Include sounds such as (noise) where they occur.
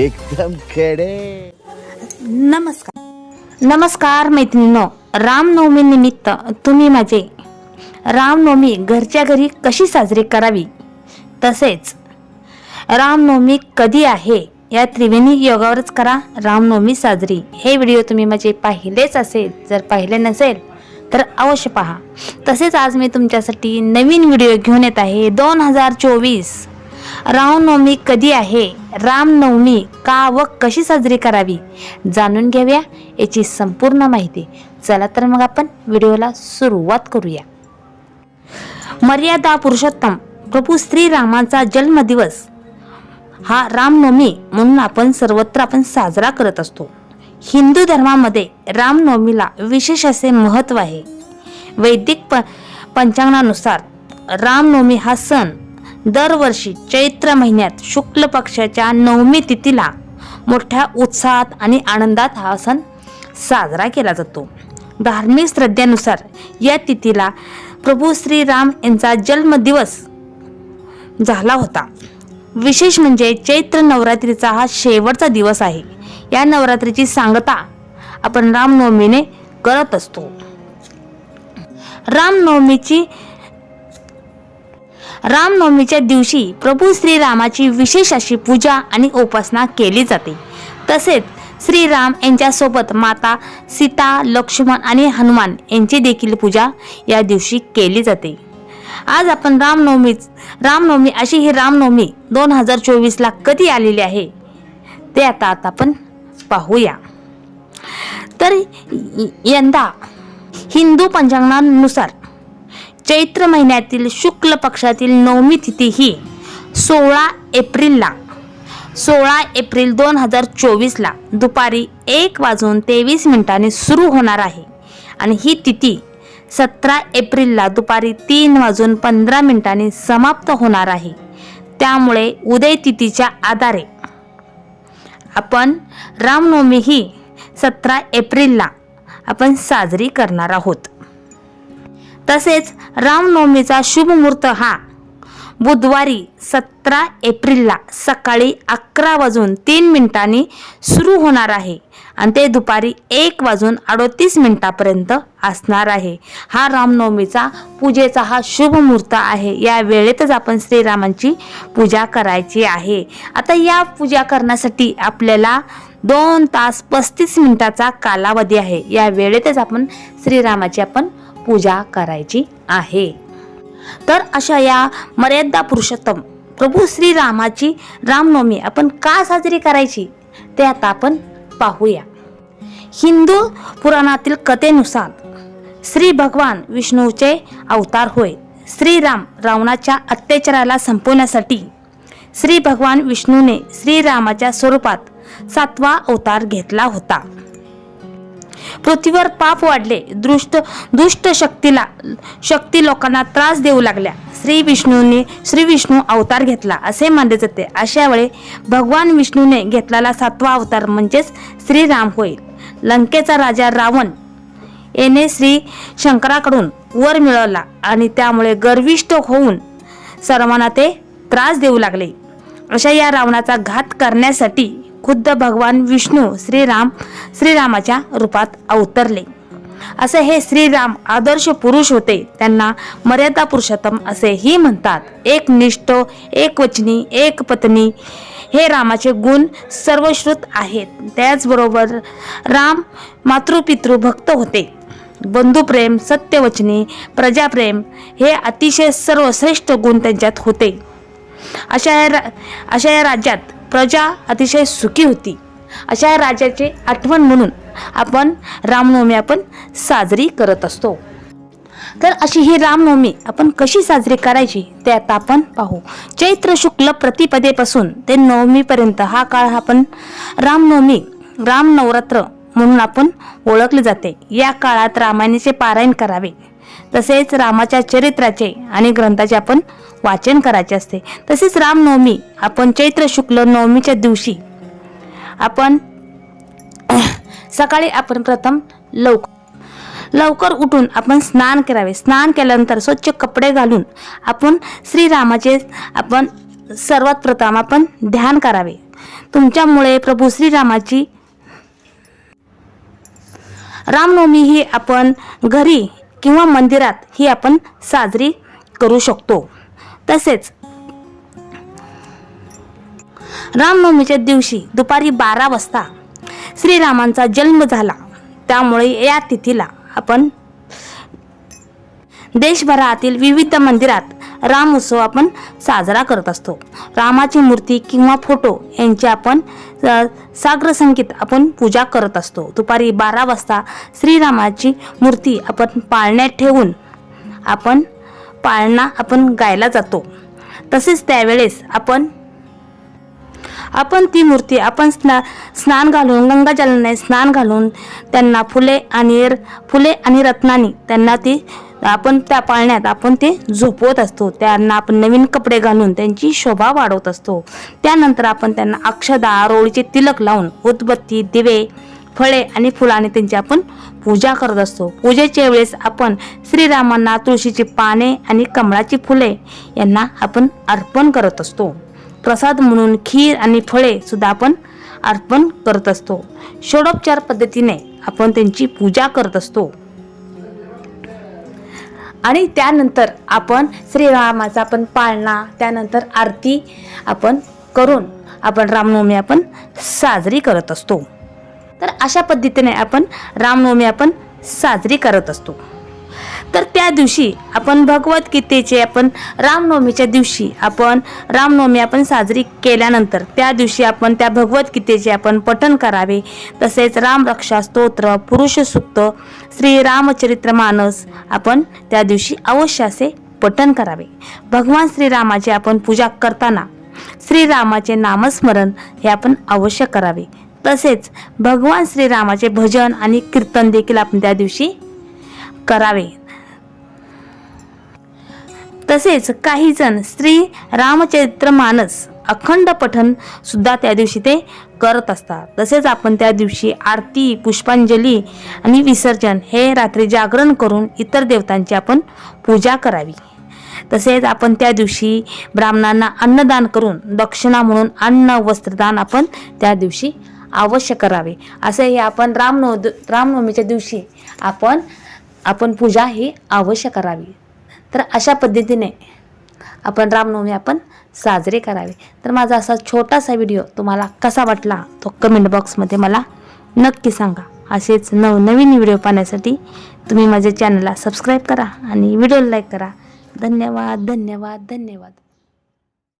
एकदम खेडे. नमस्कार. नमस्कार मैत्रिणीनो रामनवमी निमित्त तुम्ही माझे रामनवमी घरच्या घरी कशी साजरी करावी? तसेच रामनवमी कधी आहे या त्रिवेणी योगावरच करा रामनवमी साजरी. हे व्हिडिओ तुम्ही माझे पाहिलेच असेल जर पाहिले नसेल तर अवश्य पहा. तसेच आज मी तुमच्यासाठी नवीन व्हिडिओ घेऊन येत आहे दोन हजार चोवीस. रामनवमी कधी आहे? रामनवमी का व कशी साजरी करावी? जाणून घेऊया याची संपूर्ण माहिती. चला तर मग आपण व्हिडिओला सुरुवात करूया. मर्यादा पुरुषोत्तम प्रभू श्रीरामाचा जन्मदिवस. हा रामनवमी म्हणून आपण सर्वत्र आपण साजरा करत असतो. हिंदू धर्मामध्ये रामनवमीला विशेष असे महत्त्व आहे. वैदिक प पंचांगानुसार रामनवमी हा सण दरवर्षी चैत्र महिन्यात शुक्ल पक्षाच्या नवमी तिथीला मोठ्या उत्साहात आणि आनंदात हा सण साजरा केला जातो. धार्मिक श्रद्धेनुसार या तिथीला प्रभू श्रीराम यांचा जन्मदिवस झाला होता. विशेष म्हणजे चैत्र नवरात्रीचा हा शेवटचा दिवस आहे. या नवरात्रीची सांगता आपण रामनवमीने करत असतो. रामनवमीची रामनवमीच्या दिवशी प्रभू श्रीरामाची विशेष अशी पूजा आणि उपासना केली जाते. तसेच श्रीराम यांच्यासोबत माता सीता लक्ष्मण आणि हनुमान यांची देखील पूजा या दिवशी केली जाते. आज आपण रामनवमी रामनवमी अशी ही रामनवमी दोन हजार चोवीसला कधी आलेली आहे? ते आता आता आपण पाहूया. तर यंदा हिंदू पंचांगानुसार चैत्र महिन्यातील शुक्ल पक्षातील नवमी तिथी ही सोळा एप्रिलला सोळा एप्रिल दोन हजार चोवीसला दुपारी एक वाजून तेवीस मिनिटांनी सुरू होणार आहे. आणि ही तिथी सतरा एप्रिलला दुपारी तीन वाजून पंधरा मिनिटांनी समाप्त होणार आहे. त्यामुळे उदय तिथीच्या आधारे आपण रामनवमी ही सतरा एप्रिलला आपण साजरी करणार आहोत. तसेच रामनवमीचा शुभ मुहूर्त हा. बुधवारी सतरा एप्रिलला सकाळी अकरा वाजून तीन मिनिटांनी सुरू होणार आहे आणि ते दुपारी एक वाजून अडोतीस मिनिटापर्यंत असणार आहे. हा रामनवमीचा पूजेचा हा शुभ मुहूर्त आहे. या वेळेतच आपण श्रीरामांची पूजा करायची आहे. आता या पूजा करण्यासाठी आपल्याला दोन तास पस्तीस मिनिटाचा कालावधी आहे. या वेळेतच आपण श्रीरामाची आपण पूजा करायची आहे. तर अशा या मर्यादा पुरुषोत्तम प्रभू श्रीरामाची रामनवमी आपण का साजरी करायची ते आता आपण पाहूया. हिंदू पुराणातील कथेनुसार श्री भगवान विष्णूचे अवतार होय. श्रीराम रावणाच्या अत्याचाराला संपवण्यासाठी श्री भगवान विष्णूने श्रीरामाच्या स्वरूपात सातवा अवतार घेतला होता. पृथ्वीवर पाप वाढले. दृष्ट दुष्ट शक्तीला शक्ती लोकांना त्रास देऊ लागल्या. श्री विष्णूने श्री विष्णू अवतार घेतला असे मानले जाते. अशा वेळी भगवान विष्णूने घेतलेला सातवा अवतार म्हणजेच श्रीराम होईल लंकेचा राजा रावण याने श्री शंकराकडून वर मिळवला आणि त्यामुळे गर्विष्ट होऊन सर्वांना ते त्रास देऊ लागले. अशा या रावणाचा घात करण्यासाठी खुद्द भगवान विष्णू श्रीराम श्रीरामाच्या रूपात अवतरले. असे हे श्रीराम आदर्श पुरुष होते. त्यांना मर्यादा पुरुषोत्तम असेही म्हणतात. एक निष्ठ एक वचनी एक पत्नी हे रामाचे गुण सर्वश्रुत आहेत. त्याचबरोबर राम मातृपितृ भक्त होते. बंधुप्रेम सत्यवचनी प्रजाप्रेम हे अतिशय सर्वश्रेष्ठ गुण त्यांच्यात होते. अशा या रा- अशा या राज्यात प्रजा अतिशय सुखी होती. अशा राजाचे आठवण म्हणून आपण रामनवमी आपण साजरी करत असतो. तर अशी ही रामनवमी आपण कशी साजरी करायची ते आता आपण पाहू. चैत्र शुक्ल प्रतिपदेपासून ते नवमीपर्यंत हा काळ आपण रामनवमी राम नवरात्र म्हणून आपण ओळखले जाते. या काळात रामायणाचे पारायण करावे. तसेच रामाच्या चरित्राचे आणि ग्रंथाचे आपण वाचन करायचे असते. तसेच रामनवमी आपण चैत्र शुक्ल नवमीच्या दिवशी आपण (clears throat) सकाळी आपण प्रथम लवकर लवकर उठून आपण स्नान करावे. स्नान केल्यानंतर स्वच्छ कपडे घालून आपण श्रीरामाचे आपण सर्वात प्रथम आपण ध्यान करावे. तुमच्यामुळे प्रभू श्रीरामाची रामनवमी ही आपण घरी किंवा मंदिरात ही आपण साजरी करू शकतो. तसेच रामनवमीच्या दिवशी दुपारी बारा वाजता श्रीरामांचा जन्म झाला. त्यामुळे या तिथीला आपण देशभरातील विविध मंदिरात राम उत्सव आपण साजरा करत असतो. रामाची मूर्ती किंवा फोटो यांची आपण अ, साग्र संगीत आपण पूजा करत असतो. दुपारी बारा वाजता श्रीरामाची मूर्ती आपण पाळण्यात ठेवून आपण पाळणा आपण गायला जातो. तसेच त्यावेळेस आपण आपण ती मूर्ती आपण स्ना स्नान घालून गंगाजलाने स्नान घालून त्यांना फुले आणि र- फुले आणि रत्नांनी त्यांना ती आपण त्या पाळण्यात आपण ते झोपवत असतो. त्यांना आपण नवीन कपडे घालून त्यांची शोभा वाढवत असतो. त्यानंतर आपण त्यांना अक्षदा रोळीचे तिलक लावून उदबत्ती दिवे फळे आणि फुलाने त्यांची आपण पूजा करत असतो. पूजेच्या वेळेस आपण श्रीरामांना तुळशीची पाने आणि कमळाची फुले यांना आपण अर्पण करत असतो. प्रसाद म्हणून खीर आणि फळे सुद्धा आपण अर्पण करत असतो. षोडोपचार पद्धतीने आपण त्यांची पूजा करत असतो. आणि त्यानंतर आपण श्रीरामाचा आपण पाळणा त्यानंतर आरती आपण करून आपण रामनवमी आपण साजरी करत असतो. तर अशा पद्धतीने आपण रामनवमी आपण साजरी करत असतो. तर त्या दिवशी आपण भगवद्गीतेचे आपण रामनवमीच्या दिवशी आपण रामनवमी आपण साजरी केल्यानंतर त्या दिवशी आपण त्या भगवद्गीतेचे आपण पठण करावे. तसेच रामरक्षा स्तोत्र पुरुष सुक्त श्री रामचरित्र मानस आपण त्या दिवशी अवश्य असे पठण करावे. भगवान श्रीरामाची आपण पूजा करताना श्रीरामाचे नामस्मरण हे आपण अवश्य करावे. तसेच भगवान श्रीरामाचे भजन आणि कीर्तन देखील आपण त्या दिवशी करावे. तसेच काही जण श्री रामचरित्र मानस अखंड पठन सुद्धा त्या दिवशी ते करत असतात. तसेच आपण त्या दिवशी आरती पुष्पांजली आणि विसर्जन हे रात्री जागरण करून इतर देवतांची आपण पूजा करावी. तसेच आपण त्या दिवशी ब्राह्मणांना अन्नदान करून दक्षिणा म्हणून अन्न वस्त्रदान आपण त्या दिवशी अवश्य करावे. असे हे आपण रामनव रामनवमीच्या दिवशी आपण आपण पूजा ही अवश्य करावी. तर अशा पद्धतीने आपण रामनवमी आपण साजरे करावे. तर माझा असा छोटासा व्हिडिओ तुम्हाला कसा वाटला तो कमेंट बॉक्समध्ये मला नक्की सांगा. असेच नवनवीन व्हिडिओ पाहण्यासाठी तुम्ही माझ्या चॅनलला सबस्क्राईब करा आणि व्हिडिओला लाईक करा. धन्यवाद धन्यवाद धन्यवाद.